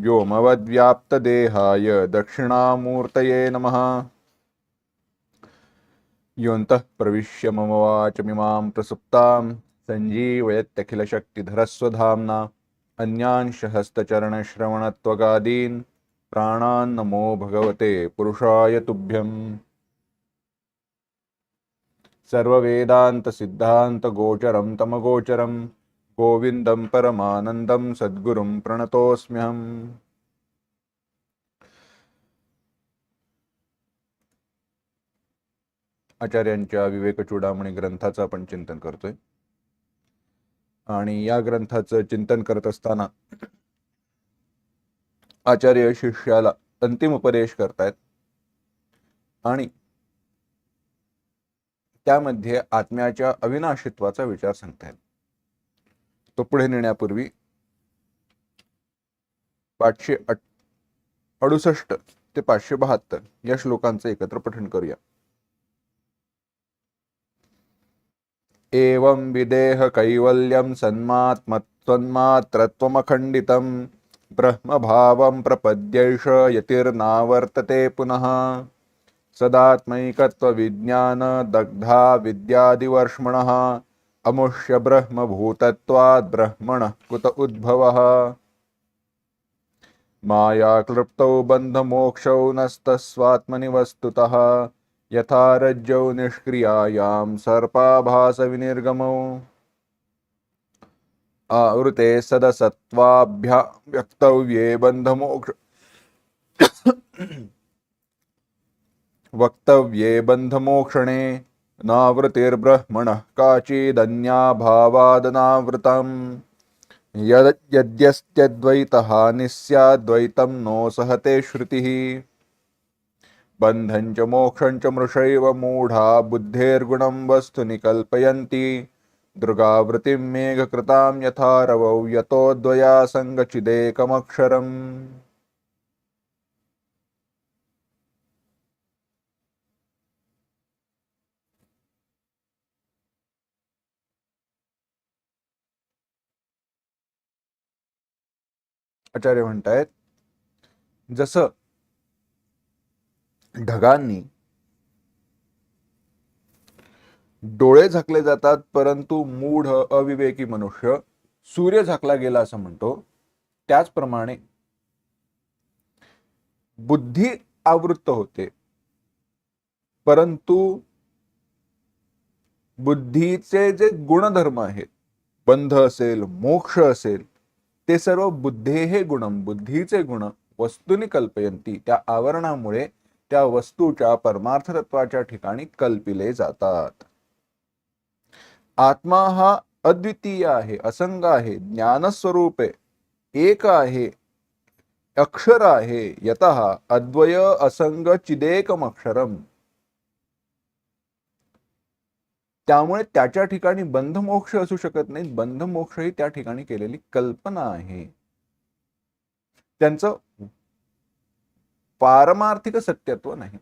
व्योमवद्व्याप्तदेहाय दक्षिणामूर्तये नमः। योऽन्तः प्रविश्य मम वाचमिमां प्रसुप्तां सञ्जीवयत्यखिलशक्तिधरस्वधाम्ना अन्यांश हस्तचरणश्रवणत्वगादीन् प्राणान् नमो भगवते पुरुषाय तुभ्यम्। सर्ववेदान्तसिद्धान्तगोचरं तमगोचरम्। गोविन्दं परमानन्दं सद्गुरुं प्रणतोऽस्म्यहम्। आचार्यांच्या विवेक चूडामणी ग्रंथाचं आपण चिंतन करतोय. आणि या ग्रंथाचं चिंतन करत असताना आचार्य शिष्याला अंतिम उपदेश करतायत. आणि त्यामध्ये आत्म्याच्या अविनाशित्वाचा विचार सांगतायत. तो पुढे नेण्यापूर्वी पाचशे अडुसष्ट ते पाचशे बहात्तर या श्लोकांचं एकत्र पठण करूया. एवं विदेह कैवल्यं सन्मात्मत्वन्मात्रत्वमखण्डितं ब्रह्मभावं प्रपद्यैष यतिर्नावर्तते पुनः। सदात्मैकत्वविज्ञानदग्धा विद्यादिवर्ष्मणः अमुष्य ब्रह्मभूतत्वात् ब्रह्मणः कुत उद्भवः। मायाक्लृप्तौ बन्धमोक्षौ नस्तस्वात्मनि वस्तुतः यथा रज्जौ निष्क्रियायां सर्पाभासविनिर्गमौ। आवृते सदसत्त्वाभ्या व्यक्तव्ये बन्धमोक्ष वक्तव्ये बन्धमोक्षणे नावृतिर्ब्रह्मणः काचिदन्याभावादनावृतम्। यद् यद्यस्त्यद्वैतहानिः स्याद्वैतं नो सहते श्रुतिः। बन्धं च मोक्षं च मृषैव मूढा बुद्धेर्गुणं वस्तुनि कल्पयन्ति दृगावृत्तिं मेघकृतां यथा रवौ यतो द्वयासङ्गचिदेकमक्षरम् आचार्य म्हणतायत जसं ढगांनी डोळे झाकले जातात परंतु मूढ अविवेकी मनुष्य सूर्य झाकला गेला असं म्हणतो त्याचप्रमाणे बुद्धी आवृत्त होते परंतु बुद्धीचे जे गुणधर्म आहेत बंध असेल मोक्ष असेल ते सर्व बुद्धे हे गुणम बुद्धीचे गुण वस्तूनी कल्पयंती. त्या आवरणामुळे त्या वस्तूच्या परमार्थ तत्वाच्या ठिकाणी कल्पिले जातात. आत्मा हा अद्वितीय आहे असंग आहे ज्ञानस्वरूप आहे एक आहे अक्षर आहे यत अद्वय असंग चिदेकम अक्षरम त्यामुळे त्याच्या ठिकाणी बंधमोक्ष असू शकत नाही बंधमोक्ष ही त्या ठिकाणी केलेली कल्पना आहे. त्यांचं पारमार्थिक सत्यत्व नाही.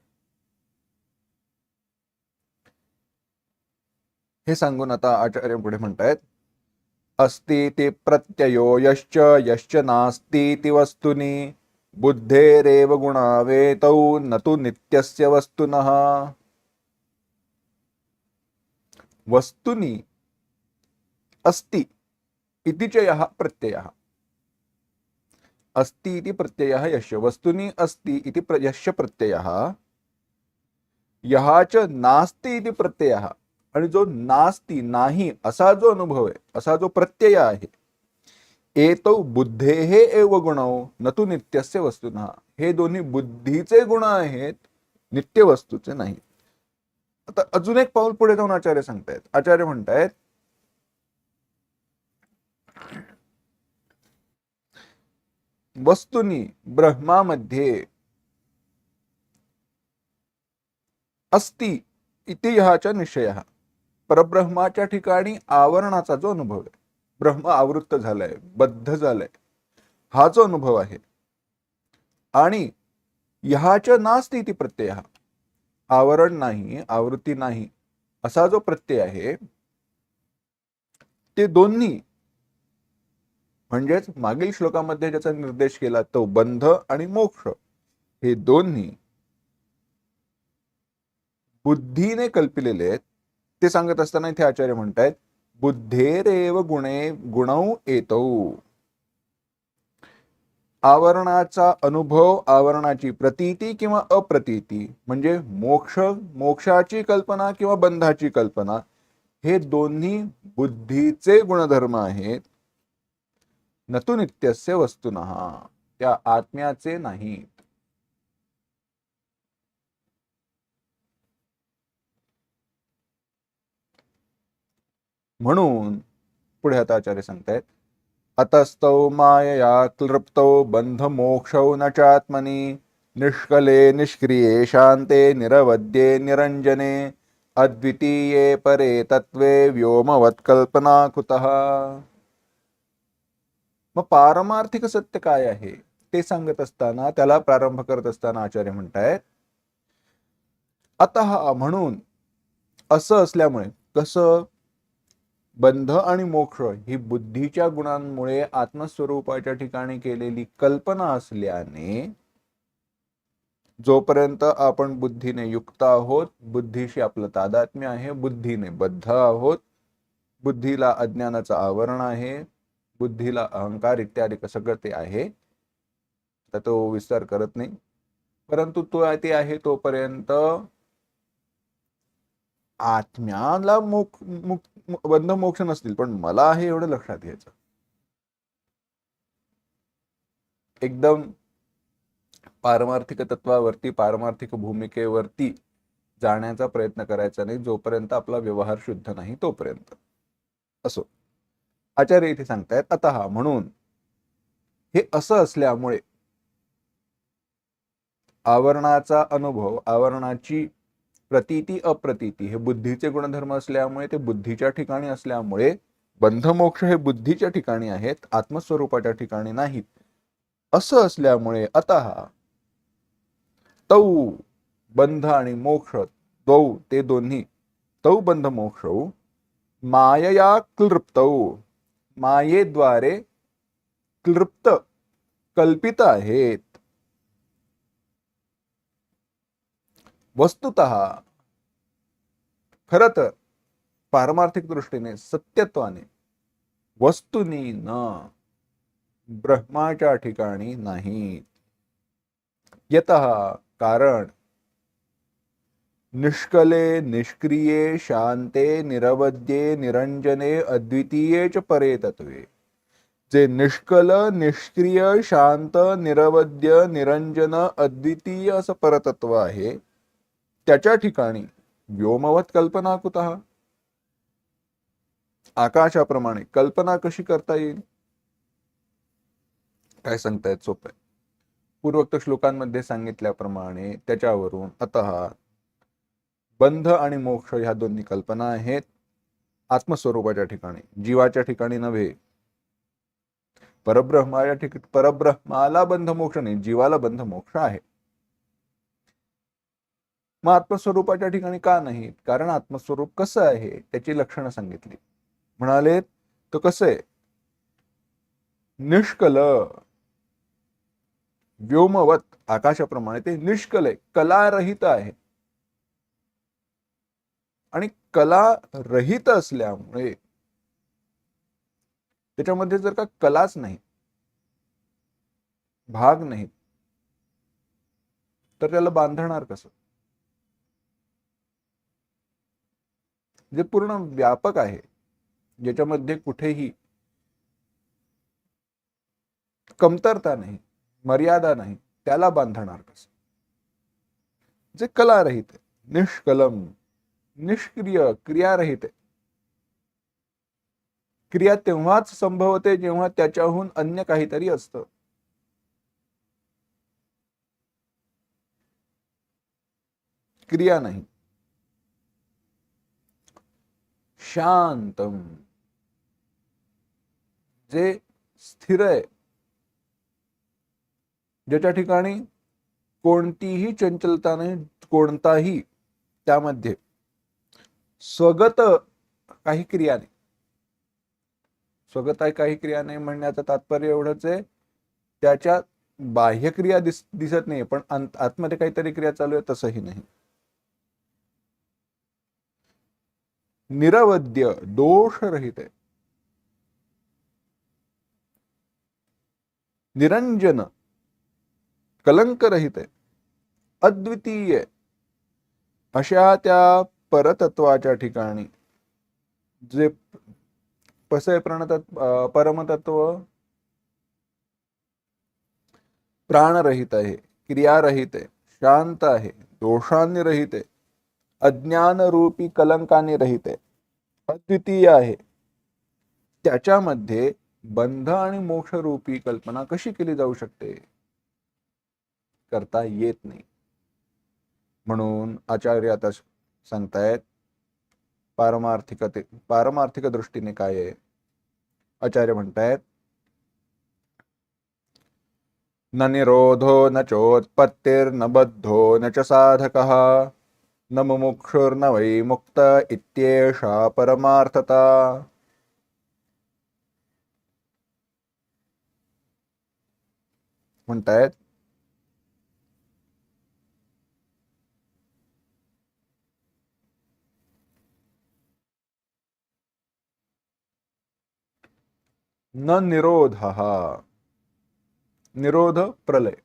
हे सांगून आता आचार्य पुढे म्हणतायत अस्ति ते प्रत्ययो यश्च यश्च नास्ती ती वस्तुनी बुद्धेरेव गुणावेतौ न तु नित्यस्य वस्तुनः। वस्तुनी अस्ति इति च यः प्रत्ययः। अस्ति इति प्रत्ययः यस्य वस्तुनी अस्ति इति यश यस्य प्रत्ययः यहा च नास्ति इति प्रत्ययः। आणि जो नास्ती नाही असा जो अनुभव आहे असा जो प्रत्यय आहे एतौ बुद्धेः एव गुणौ न नित्यस्य वस्तुना। हे दोन्ही बुद्धीचे गुण आहेत नित्य वस्तूचे नाही आता अजून एक पाऊल पुढे जाऊन आचार्य सांगतायत. आचार्य म्हणतायत वस्तुनी ब्रह्मामध्ये अस्ति इति निश्चय. परब्रह्माच्या ठिकाणी आवरणाचा जो अनुभव आहे ब्रह्म आवृत्त झालाय बद्ध झालाय हा जो अनुभव आहे आणि ह्याच्या नास्ती ती प्रत्यय. आवरण नाही आवृत्ती नाही असा जो प्रत्यय आहे ते दोन्ही म्हणजेच मागील श्लोकामध्ये ज्याचा निर्देश केला तो बंध आणि मोक्ष हे दोन्ही बुद्धीने कल्पिलेले आहेत. ते सांगत असताना इथे आचार्य म्हणतायत बुद्धेरेव गुणे गुणौ येतो आवरणाचा अनुभव आवरणाची प्रतीती किंवा अप्रतीती म्हणजे मोक्ष मोक्षाची कल्पना किंवा बंधाची कल्पना हे दोन्ही बुद्धीचे गुणधर्म आहेत. नतु नित्यस्य वस्तुन त्या आत्म्याचे नाहीत. म्हणून पुढे आता आचार्य सांगतायत अतस्तौ मायया क्लृप्तौ बंध मोक्षौ न चात्मनि। निष्कले निष्क्रिये शांते निरवद्ये निरंजने अद्वितीये परे तत्वे व्योमवत्कल्पना कुतः मग पारमार्थिक सत्य काय आहे? ते सांगत असताना त्याला प्रारंभ करत असताना आचार्य म्हणतायत आता म्हणून असं असल्यामुळे कसं बंध आणि मोक्ष ही बुद्धीच्या गुणांमुळे आत्मस्वरूपाच्या ठिकाणी केलेली कल्पना असल्याने जोपर्यंत आपण बुद्धीने युक्त आहोत बुद्धीशी आपलं तादात्म्य आहे बुद्धीने बद्ध आहोत बुद्धीला अज्ञानाचं आवरण आहे बुद्धीला अहंकार इत्यादी सगळं ते आहे तर तो विस्तार करत नाही. परंतु तो ते आहे तोपर्यंत आत्म्याला मोक मुक बंध मोक्ष नसतील पण मला आहे एवढं लक्षात घ्यायचं. एकदम पारमार्थिक तत्वावरती पारमार्थिक भूमिकेवरती जाण्याचा प्रयत्न करायचा नाही जोपर्यंत आपला व्यवहार शुद्ध नाही तोपर्यंत. असो. आचार्य इथे सांगतायत आता म्हणून हे असं असल्यामुळे आवरणाचा अनुभव आवरणाची प्रतीती अप्रतीती हे बुद्धीचे गुणधर्म असल्यामुळे ते बुद्धीच्या ठिकाणी असल्यामुळे बंधमोक्ष हे बुद्धीच्या ठिकाणी आहेत आत्मस्वरूपाच्या ठिकाणी नाहीत. असं असल्यामुळे आता तौ बंध आणि मोक्ष दौ ते दोन्ही तौ बंध मोक्ष मायया क्लृप्तौ मायेद्वारे क्लृप्त कल्पित आहेत. वस्तुत खर तर पारमार्थिक दृष्टीने सत्यत्वाने वस्तुनी न ब्रह्माच्या ठिकाणी नाहीत. यत कारण निष्कले निष्क्रिये शांते निरवद्ये निरंजने अद्वितीये च परे तत्वे जे निष्कल निष्क्रिय शांत निरवद्य निरंजन अद्वितीय असं परतत्व आहे त्याच्या ठिकाणी व्योमवत कल्पना कुत? आकाशाप्रमाणे कल्पना कशी करता येईल? काय सांगतायत? सोपं पूर्वोक्त श्लोकांमध्ये सांगितल्याप्रमाणे त्याच्यावरून अत बंध आणि मोक्ष ह्या दोन्ही कल्पना आहेत. आत्मस्वरूपाच्या ठिकाणी जीवाच्या ठिकाणी नव्हे. परब्रह्माच्या ठिकाणी परब्रह्माला बंध मोक्ष नाही जीवाला बंध मोक्ष आहे. मग आत्मस्वरूपाच्या ठिकाणी का नाही? कारण आत्मस्वरूप कसं आहे त्याची लक्षणं सांगितली. म्हणाले तो कसं आहे? निष्कल व्योमवत आकाशाप्रमाणे ते निष्कल आहे कलारहित आहे. आणि कला रहित असल्यामुळे त्याच्यामध्ये जर का कलाच नाही भाग नाही तर त्याला बांधणार कसं? जे पूर्ण व्यापक आहे. ज्याच्यामध्ये कुठेही कमतरता नाही मर्यादा नाही त्याला बांधणार कसं? जे कलारहित आहे निष्कलम निष्क्रिय क्रियारहित आहे. क्रिया तेव्हाच संभवते जेव्हा त्याच्याहून अन्य काहीतरी असतं. क्रिया नाही. शांतम। जे स्थिर आहे ज्याच्या ठिकाणी कोणतीही चंचलता नाही कोणताही त्यामध्ये स्वगत काही क्रिया नाही. स्वगत काही क्रिया नाही म्हणण्याचं तात्पर्य एवढंच आहे त्याच्या बाह्यक्रिया दिस दिसत नाही पण आतमध्ये काहीतरी क्रिया चालू आहे तसंही नाही. निरवद्य दोषरहित आहे. निरंजन कलंकरहित आहे. अद्वितीय अशा त्या परतत्वाच्या ठिकाणी जे पसे आहे प्रणतत्व परमतत्व प्राणरहित आहे क्रियारहित आहे शांत आहे दोषांनी रहित आहे. अज्ञानरूपी कलंकाने रहित. आहे अद्वितीय आहे. त्याच्यामध्ये बंध आणि मोक्षरूपी कल्पना कशी केली जाऊ शकते? करता येत नाही. म्हणून आचार्य आता सांगतायत पारमार्थिकते पारमार्थिक दृष्टीने काय आहे? आचार्य म्हणतायत न निरोधो न चोत्पत्तीर्न बद्धो न च साधकः. न मुमुक्षुर्न वै मुक्त इत्येषा परमार्थता। म्हणतायत? न निरोध। निरोध प्रलय।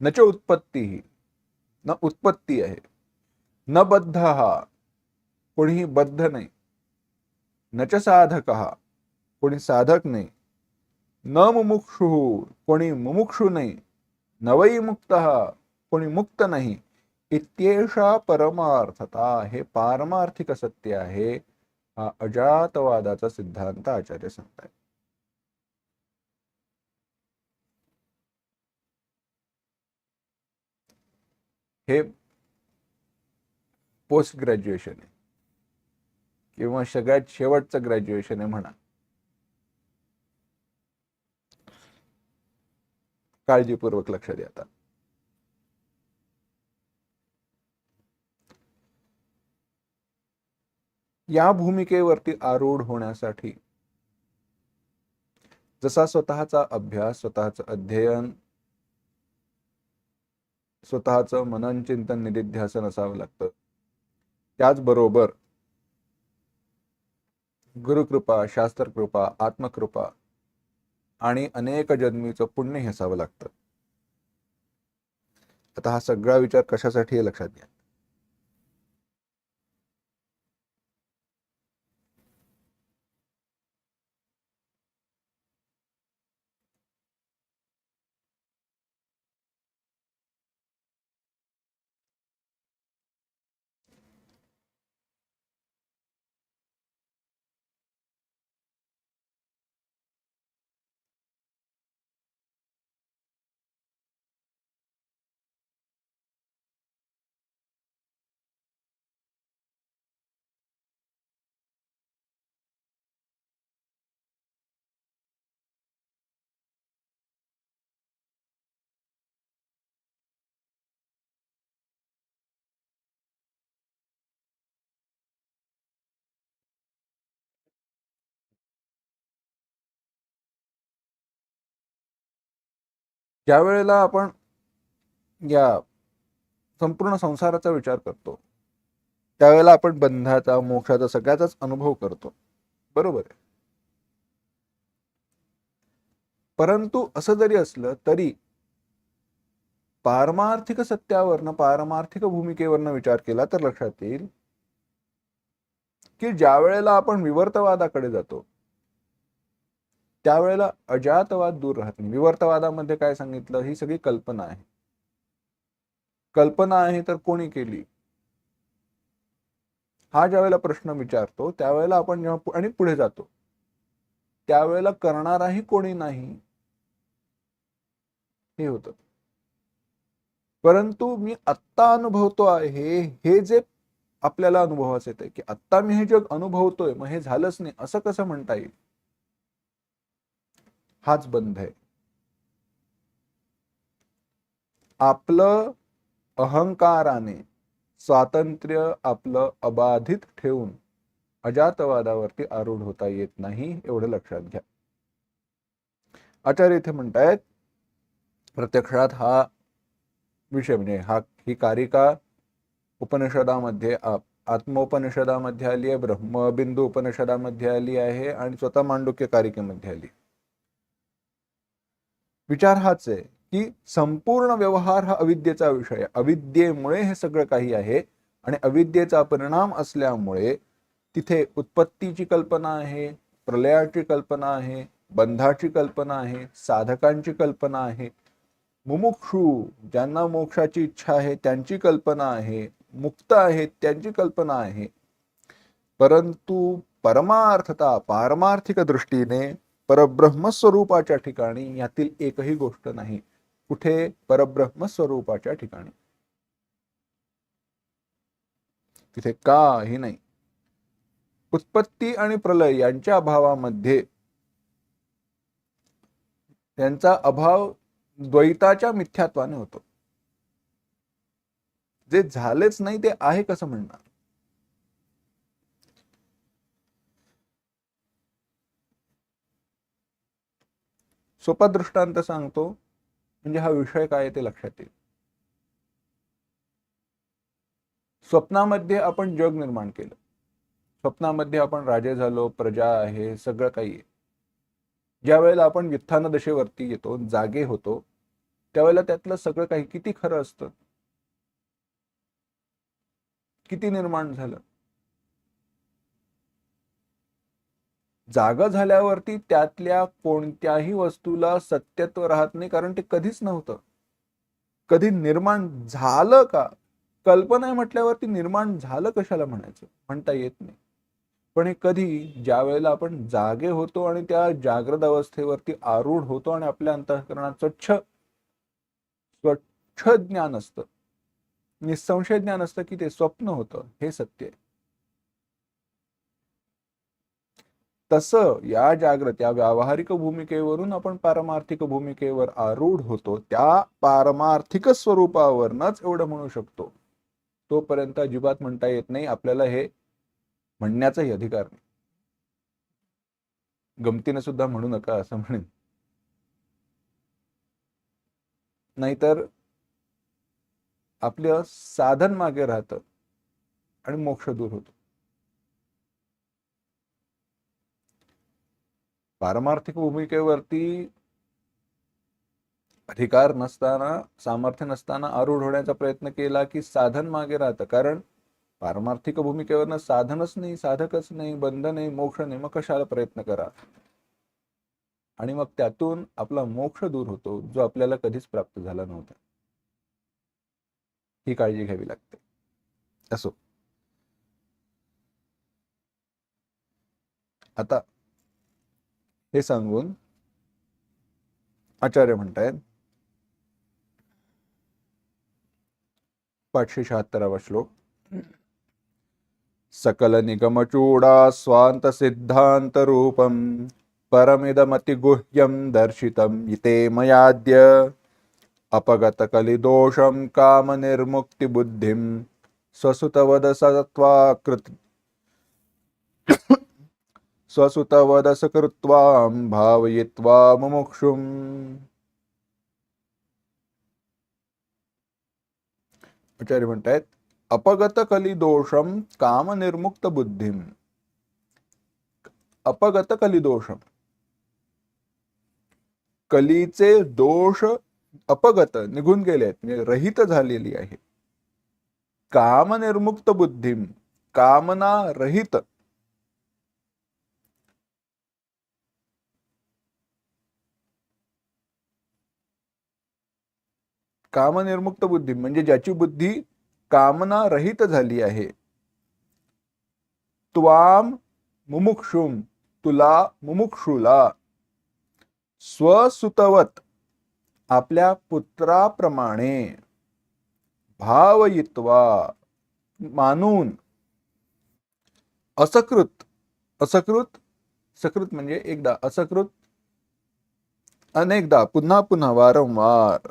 न च उत्पत्ती। न उत्पत्ती आहे। न बद्ध हा कोणीही बद्ध नाही. न च साधक हा कोणी साधक नाही. न मुमुक्षु कोणी मुमुक्षु नाही. नवई मुक्त कोणी मुक्त नाही. इत्येषा परमार्थता हे पारमार्थिक सत्य आहे हा अजातवादाचा सिद्धांत आचार्य सांगताय हे पोस्ट ग्रॅज्युएशन आहे. किंवा सगळ्यात शेवटचं ग्रॅज्युएशन आहे म्हणा. काळजीपूर्वक लक्ष द्या आता. या भूमिकेवरती आरूढ होण्यासाठी जसा स्वतःचा अभ्यास स्वतःचं अध्ययन स्वतःचं मनन चिंतन निधिध्यासन असावं लागतं. त्याचबरोबर गुरुकृपा शास्त्रकृपा आत्मकृपा आणि अनेक जन्मीचं पुण्य हे असावं लागतं. आता हा सगळा विचार कशासाठी लक्षात घ्या. ज्या वेळेला आपण या संपूर्ण संसाराचा विचार करतो त्यावेळेला आपण बंधाचा मोक्षाचा सगळ्याचाच अनुभव करतो. बरोबर आहे. परंतु असं जरी असलं तरी पारमार्थिक सत्यावरनं पारमार्थिक भूमिकेवरनं विचार केला तर लक्षात येईल की ज्या वेळेला आपण विवर्तवादाकडे जातो त्यावेळेला अजातवाद दूर राहत नाही विवर्तवादामध्ये काय सांगितलं? ही सगळी कल्पना आहे. कल्पना आहे तर कोणी केली? हा ज्या वेळेला प्रश्न विचारतो त्यावेळेला आपण जेव्हा आणि पुढे जातो. त्यावेळेला करणाराही कोणी नाही? हे होतं. परंतु मी आत्ता अनुभवतो आहे हे जे आपल्याला अनुभवास येते की आत्ता मी हे जग अनुभवतोय मग हे झालंच नाही असं कसं म्हणता येईल? हाच बंध आहे. आपलं अहंकाराने स्वातंत्र्य आपलं अबाधित ठेवून अजातवादावरती आरूढ होता येत नाही एवढं लक्षात घ्या. आचार्य इथे म्हणतायत प्रत्यक्षात हा विषय म्हणजे हा ही कारिका उपनिषदामध्ये आत्मोपनिषदामध्ये आली आहे ब्रह्मबिंदू उपनिषदामध्ये आली आहे आणि स्वतः मांडुक्य कारिकेमध्ये आली विचार हाच आहे की संपूर्ण व्यवहार हा अविद्येचा विषय आहे. अविद्येमुळे हे सगळं काही आहे आणि अविद्येचा परिणाम असल्यामुळे तिथे उत्पत्तीची कल्पना आहे प्रलयाची कल्पना आहे बंधाची कल्पना आहे साधकांची कल्पना आहे. मुमुक्षू ज्यांना मोक्षाची इच्छा आहे त्यांची कल्पना आहे मुक्त आहेत त्यांची कल्पना आहे. परंतु परमार्थता पारमार्थिक दृष्टीने परब्रह्म स्वरूपाच्या ठिकाणी यातील एकही गोष्ट नाही. कुठे? परब्रह्म स्वरूपाच्या ठिकाणी. तिथे काही नाही. उत्पत्ती आणि प्रलय यांच्या अभावामध्ये त्यांचा अभाव द्वैताच्या मिथ्यात्वाने होतो. जे झालेच नाही ते आहे कसं म्हणणार? सोपा दृष्टांत सांगतो म्हणजे हा विषय काय आहे ते लक्षात येईल. स्वप्नामध्ये आपण जग निर्माण केलं. स्वप्नामध्ये आपण राजे झालो प्रजा आहे सगळं काही आहे. ज्या वेळेला आपण व्युत्थान दशेवरती येतो जागे होतो त्यावेळेला त्यातलं सगळं काही किती खरं असतं? किती निर्माण झालं? जागा झाल्यावरती त्यातल्या कोणत्याही वस्तूला सत्यत्व राहत नाही कारण ते कधीच नव्हतं. कधी निर्माण झालं का? कल्पना आहे म्हटल्यावरती निर्माण झालं कशाला म्हणायचं? म्हणता येत नाही. पण हे कधी ज्या वेळेला आपण जागे होतो आणि त्या जागृत अवस्थेवरती आरूढ होतो आणि आपल्या अंतःकरणात स्वच्छ स्वच्छ ज्ञान असतं. निसंशय ज्ञान असतं की ते स्वप्न होतं हे सत्य आहे. तसं या जागृत या व्यावहारिक भूमिकेवरून आपण पारमार्थिक भूमिकेवर आरूढ होतो. त्या पारमार्थिक स्वरूपावरनच एवढं म्हणू शकतो. तोपर्यंत अजिबात म्हणता येत नाही. आपल्याला हे म्हणण्याचाही अधिकार नाही. गमतीने सुद्धा म्हणू नका असं म्हणेन. नाहीतर आपलं साधन मागे राहतं आणि मोक्ष दूर होतो. पारमार्थिक भूमिकेवरती अधिकार नसताना सामर्थ्य नसताना आरूढ होण्याचा प्रयत्न केला की साधन मागे राहतं. कारण पारमार्थिक भूमिकेवरनं साधनच नाही साधकच नाही बंध नाही मोक्ष नाही. मग कशाला प्रयत्न करा? आणि मग त्यातून आपला मोक्ष दूर होतो जो आपल्याला कधीच प्राप्त झाला नव्हता. ही काळजी घ्यावी लागते. असो. आता हे सांगून आचार्य म्हणतायत पाचशे शहात्तरावा श्लोक. सकल निगमचूडा स्वांत सिद्धांत रूपम परमिदमतिगुह्यम दर्शितम इते मयाद्य. अपगत कलिदोषम काम निर्मुक्ति बुद्धिम स्वसुतवद सत्वाकृत स्वसुतवदसकृत्वां भावयित्वा मुमुक्षुम्। आचार्य म्हणतायत अपगत कलिदोषम काम निर्मुक्त बुद्धिम अपगत कलिदोषम कलीचे दोष अपगत निघून गेले आहेत म्हणजे रहित झालेली आहे. काम निर्मुक्त बुद्धिम कामना रहित कामनिर्मुक्त बुद्धी म्हणजे ज्याची बुद्धी कामना रहित झाली आहे. त्वाम मुमुक्षुम तुला मुमुक्षुला. स्वसुतवत आपल्या पुत्राप्रमाणे. भावयित्वा मानून. असकृत असकृत सकृत म्हणजे एकदा असकृत अनेकदा पुन्हा पुन्हा वारंवार.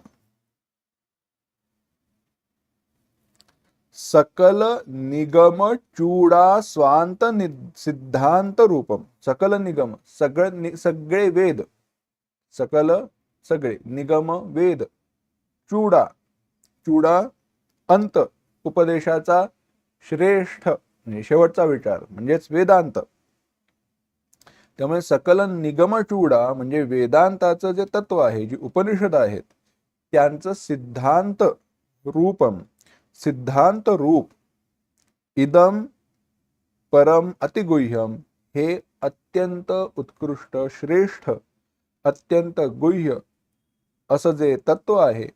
सकल निगम चूडा स्वांत सिद्धांत रूपम. सकल निगम सगळ नि- सगळे वेद. सकल सगळे निगम वेद. चूडा चूडा अंत उपदेशाचा श्रेष्ठ म्हणजे शेवटचा विचार म्हणजेच वेदांत. त्यामुळे सकल निगम चूडा म्हणजे वेदांताचं जे तत्व आहे जी उपनिषद आहेत त्यांचं सिद्धांत रूपम. सिद्धांत रूप इदम परम अतिगुह्यम हे अत्यंत उत्कृष्ट श्रेष्ठ अत्यंत गुह्य असं जे तत्व आहे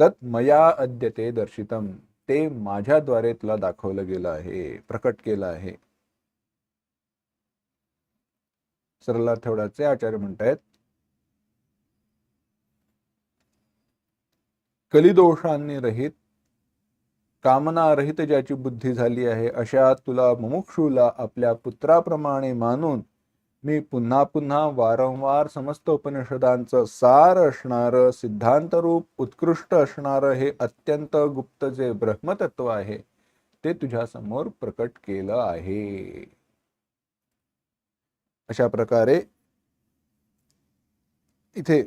तत् मया अद्यते दर्शितम. ते माझ्याद्वारे तुला दाखवलं गेलं आहे प्रकट केलं आहे. सरला आठवड्याचे आचार्य म्हणतायत कलिदोषांनी रहित कामना रहित ज्याची बुद्धी झाली आहे अशा तुला मुमुक्षूला आपल्या पुत्राप्रमाणे मानून मी पुन्हा पुन्हा वारंवार समस्त उपनिषदांचं सार असणारं सिद्धांतरूप उत्कृष्ट असणारं हे अत्यंत गुप्त जे ब्रह्मतत्व आहे ते तुझ्यासमोर प्रकट केलं आहे. अशा प्रकारे इथे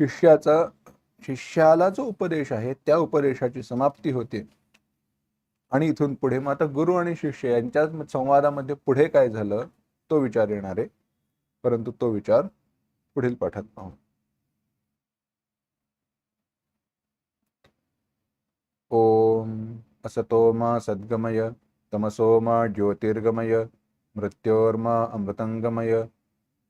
शिष्याचा शिष्याला जो उपदेश आहे त्या उपदेशाची समाप्ती होते. आणि इथून पुढे मग आता गुरु आणि शिष्य यांच्या संवादामध्ये पुढे काय झालं तो विचार येणार आहे. परंतु तो विचार पुढील पाठात पाहू. ओम असतोमा सद्गमय तमसोमा ज्योतिर्गमय मृत्योर्मा अमृतंगमय